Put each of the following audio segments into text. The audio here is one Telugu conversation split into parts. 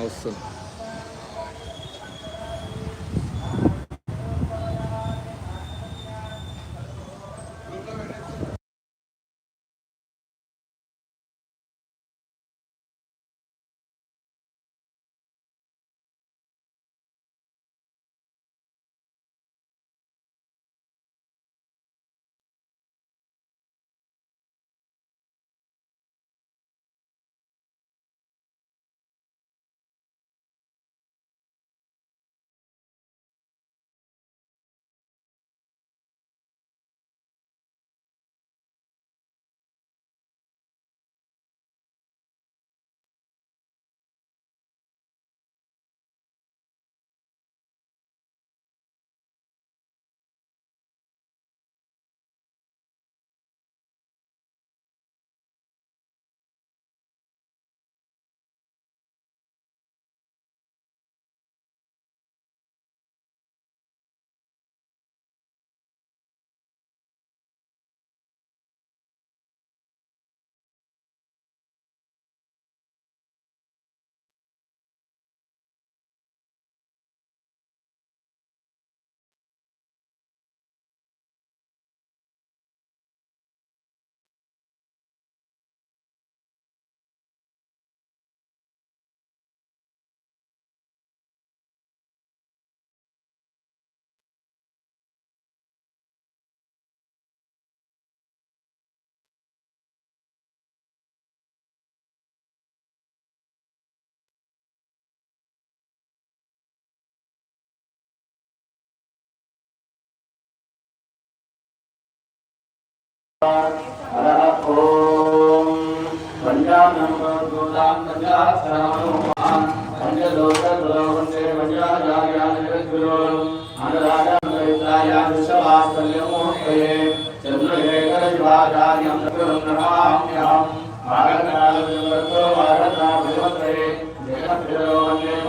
Alção.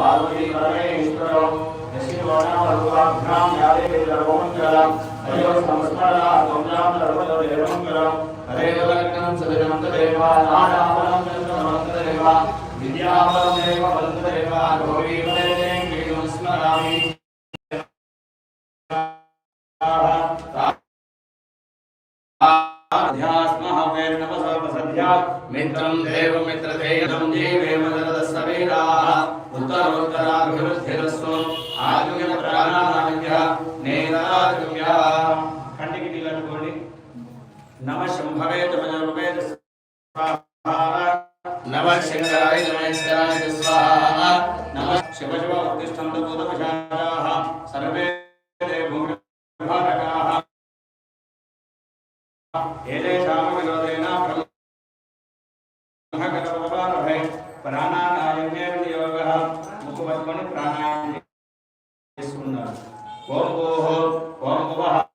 పార్వతీ పరమేశ్వరో యశివోణాభ్యాం యాదే సర్వమంగళం అయ్యో సంస్మరా త్వం సర్వదేవమంగళం దేవ బలంతదేవా గీతం స్మరామి. మిత్రం పట్టుకొని ప్రాణాయామం చేసుకున్నారు ఓం ఓహో ఓం భువః ఓం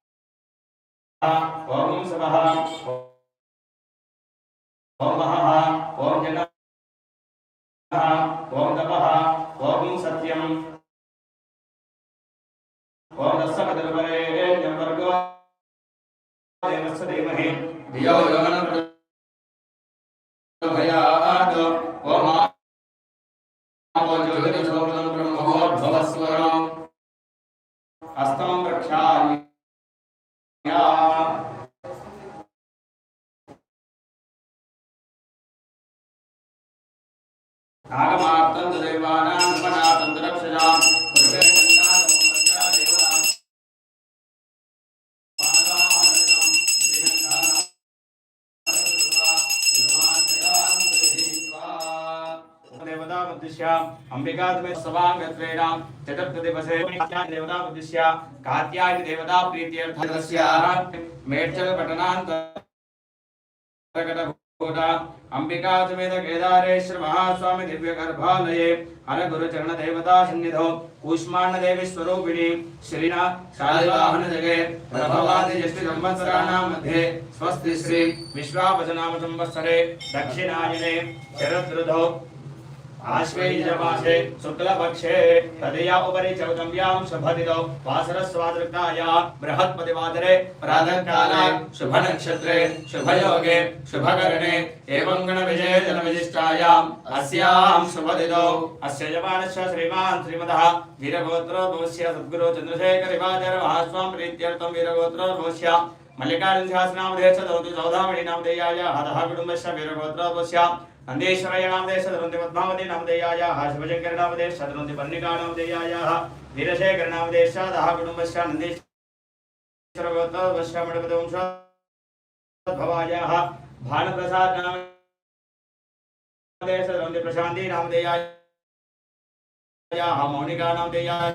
उद्दिश्य अंबिका सभांगत्वेण चतुर्थ दिवसे देवता उद्दिश्य कात्यायि देवता प्रीत्यर्थ मेढ्चल पटनांत अंबिका समेत केदारेश्वर महास्वामी दिव्य गर्भालये हर गुरु चरण देवता सन्निधो कूष्मांड देवी स्वरूपिणी श्रीना शालिवाहन जगे प्रभवादि जष्ट संवत्सराणां मध्ये स्वस्ति श्री विश्वावसनाम संवत्सरे दक्षिणायने शरद आश्वेजमासे शुक्लपक्षे, तदया उपरि चौदम्यां शुभदिदौ वासरस्वादृताया बृहत्पतिवादरे प्रातःकाले, शुभनक्षत्रे, शुभयोगे, शुभकरणे, एवं गणविजये जनविशिष्टायाम् अस्यां शुभदिदौ। अस्य यमानस्य श्रीमान् श्रीमदः वीरगोत्रो भवस्य सद्गुरु चन्द्रशेखरिवाचर महास्वां प्रीत्यर्थं वीरगोत्रो भवस्य मल्लिकार्जुन शासनामधेश दौति नामधेयाय हतः कुटुम्बस्य वीरगोत्रो भवस्य నందీశ్వరయ్య నామదే సదరుంది పద్మావతి నామధేయాయ శివశంకర నామదే సదరుంది పర్ణికా నామధేయాయ వీరశేఖర నామదే సదహ కుటుంబస్య నందీశ్వర గోత్రవస్య మణపతి భవాయ భానుప్రసాద్ నామదే సదరుంది ప్రశాంతి నామధేయాయ మౌనికా నామధేయాయ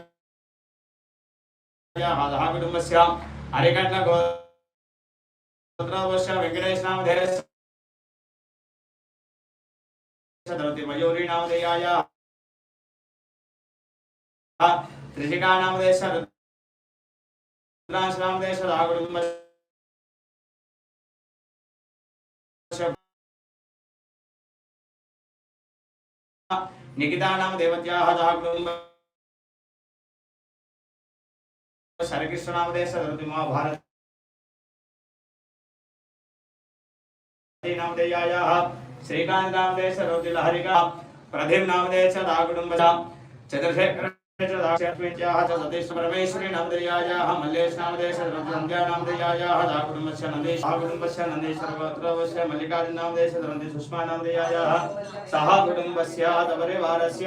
హదహ కుటుంబస్య హరికట్ల గోత్రవస్య వెంకటేశ్ నామధేయ चतुर्थी मयूरीणामदेयाय त्रिशिकानामदेश रुद्रांशनामदेश रागुरुम निकितानाम देवत्याः जागृतम् हरिकृष्णनामदेश महाभारत శ్రీకాంతాంబే సరోజులహరిగా ప్రధిమ్నామదే చ దాగుడుంబ చంద్రశేఖర परमेश्वरी नामदर्यायाः मल्लेशनामदेश सन्ध्यानामदर्यायाः दाकुटुम्बस्य नन्देश कुटुम्बस्य नन्देश सर्वत्रवस्य मल्लिकार्जुनामदेश धनन्ति सुष्मानामदर्यायाः सः कुटुम्बस्य तपरिवारस्य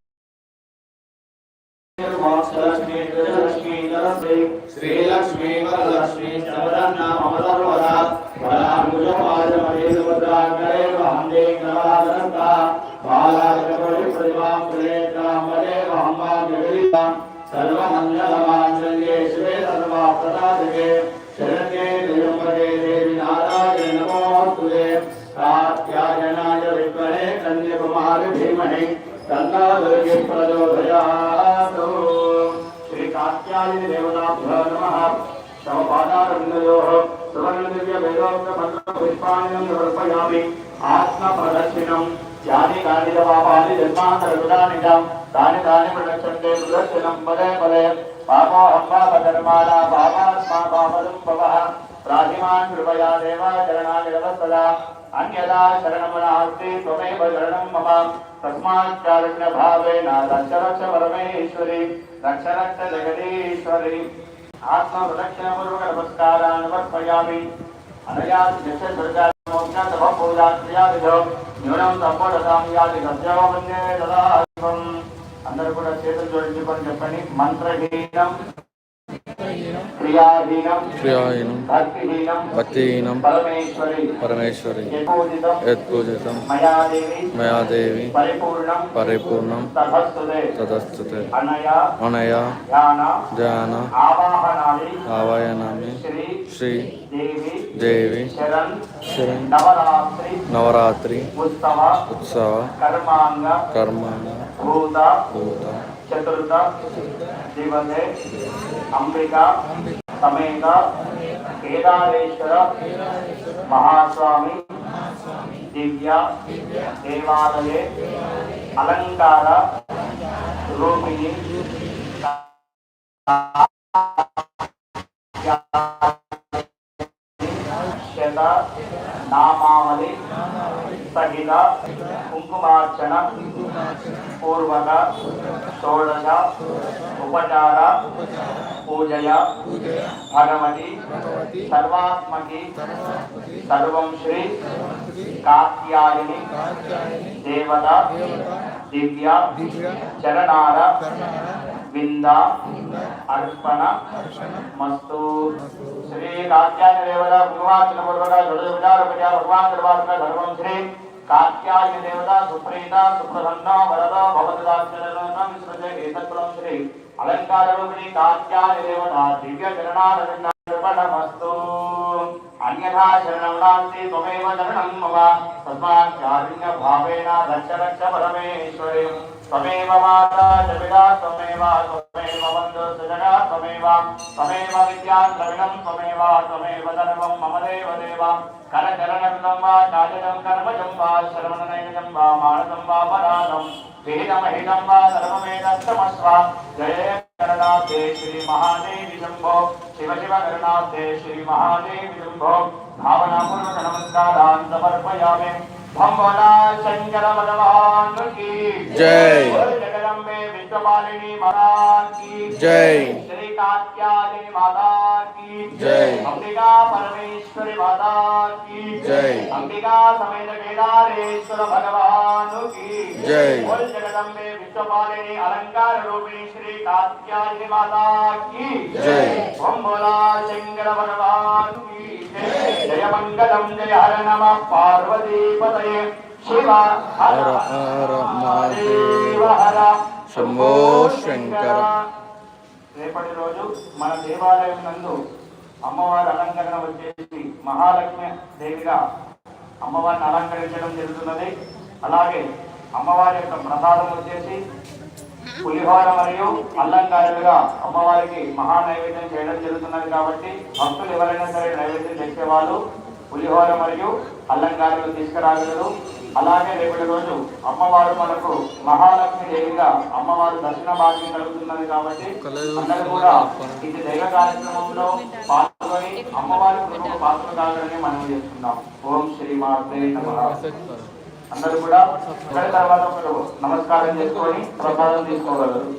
सर्वाप्रदादिके शरण्ये त्र्यम्बके देवि नारायणे नमोऽस्तुते कात्यायनाय विद्महे कन्याकुमारि धीमहि तन्नो दुर्गे प्रचोदयातु श्री कात्यायनि देवताभ्यो नमः तव पादारविन्दयोः सुवर्णदिव्यवेदोक्तमन्त्रपुष्पाणिनं समर्पयामि आत्मप्रदक्षिणं यानि कानि च पापानि जन्मान्तरकृतानि च तानि तानि प्रदक्षन्ते प्रदक्षिणं पदे पदे పాపాహంపాపధర్మాలా పాపాత్మా పాపదం భవ ప్రాధిమాన్ కృపయా దేవా చరణానిరవస్తదా అన్యదా శరణమనాస్తి త్వమేవ శరణం మమ తస్మాచ్చారుణ్య భావేన రక్ష రక్ష పరమేశ్వరి రక్ష రక్ష జగదీశ్వరి ఆత్మప్రదక్షిణపూర్వక నమస్కారాన్ని సమర్పయామి అనయా దశ సర్గాత్మోజ్ఞాతభూజాత్రియాదిజో న్యూనం సంపూర్ణసామ్యాది సత్యో వందే దదాహం అందరూ కూడా చేతులు జోడించుకొని చెప్పండి. మంత్రహీనం క్రియాహీనం భక్తిహీనం పరమేశ్వరి యత్పూజితం మయాదేవి పరిపూర్ణం తదస్తుతే అనయా ధ్యాన ఆవయనామి శ్రీ దేవి శరణ్ నవరాత్రి ఉత్సవ కర్మాంగ కర్మ భూత భూత చతుర్థ దివసే అంబిక సమేత కేదారేశ్వర మహాస్వామి దివ్య దేవాలయే అలంకార రూపిణి శత నామావళి సహిత కుంకుమార్చన పూర్వక షోడశ ఉపచార పూజయ భగవతి సర్వాత్మకి సర్వం శ్రీ కాత్యాయని దేవత దివ్య చరణార వింద అర్పణ మస్తు. శ్రీ కాత్యాయని దేవత భగవాన్ పూర్వక జడజార ఉపచార భగవాన్ సర్వాత్మ సర్వం శ్రీ కాత్యాయని దేవత సుప్రీత సుప్రసన్న వరద భవదాచరణ విశ్వజయ ఏతత్వం శ్రీ అలంకార రూపిణి కాత్యాయని దేవత దివ్య చరణారవిందర్పణమస్తు అన్యథా శరణం నాస్తి త్వమేవ శరణం మమ. తస్మాత్ కారుణ్య భావేన రక్ష రక్ష పరమేశ్వరి. త్వమేవ మాతా చ పితా త్వమేవ త్వమేవ బంధు సుజనా త్వమేవ త్వమేవ విద్యా ద్రవిణం త్వమేవ త్వమేవ సర్వం మమ దేవ దేవ. కరచరణకృతం వా చాచరం కర్మజం వా శ్రవణనైనజం వా మానసం వా పరాధం విహితమహితం వా సర్వమేదస్తమస్వ జయ కరుణాబ్దే శ్రీ మహాదేవి శంభో. శివ శివ కరుణాబ్దే శ్రీ మహాదేవి శంభో. భావనాపూర్వక నమస్కారాన్ సమర్పయామి. భంబోలా శంకర భగవాన్ की జై. बोल जगदम्बे विश्वपालिनी महाराज की జై श्री कात्यायनी माता की जय। अंबिका परमेश्वरी माता की जय। अंबिका समेत केदारेश्वर भगवान की जय। बोल जगदम्बे विश्वपालिनी अलंकार रूपिणी श्री कात्यायनी माता की जय। ओम बोला शंकर भगवान की जय जय मंगलम जय हर नमः पार्वती पतये शिव हर हर हर महादेव हर శంభో శంకర. రేపటి రోజు మన దేవాలయం నందు అమ్మవారి అలంకరణ వచ్చేసి మహాలక్ష్మి దేవిగా అమ్మవారిని అలంకరించడం జరుగుతున్నది అలాగే అమ్మవారి యొక్క ప్రసాదం వచ్చేసి పులిహోర మరియు అల్లంకారులుగా అమ్మవారికి మహా నైవేద్యం చేయడం జరుగుతున్నది కాబట్టి భక్తులు ఎవరైనా సరే నైవేద్యం తెచ్చేవాళ్ళు పులిహోర మరియు అల్లంకారులు తీసుకురాగలరు. అలాగే రేపటి రోజు అమ్మవారు మనకు మహాలక్ష్మి దేవిగా అమ్మవారు దర్శన భాగ్యం కలుగుతున్నది కాబట్టి అందరూ కూడా ఇది దైవ కార్యక్రమంలో పాల్గొని అమ్మవారి కృపకు పాత్ర కాగలని మనం చేస్తున్నాం ఓం శ్రీ మాత్రే నమః. అందరూ కూడా ఒకరి తర్వాత ఒకరు నమస్కారం చేసుకొని ప్రసాదం తీసుకోగలరు.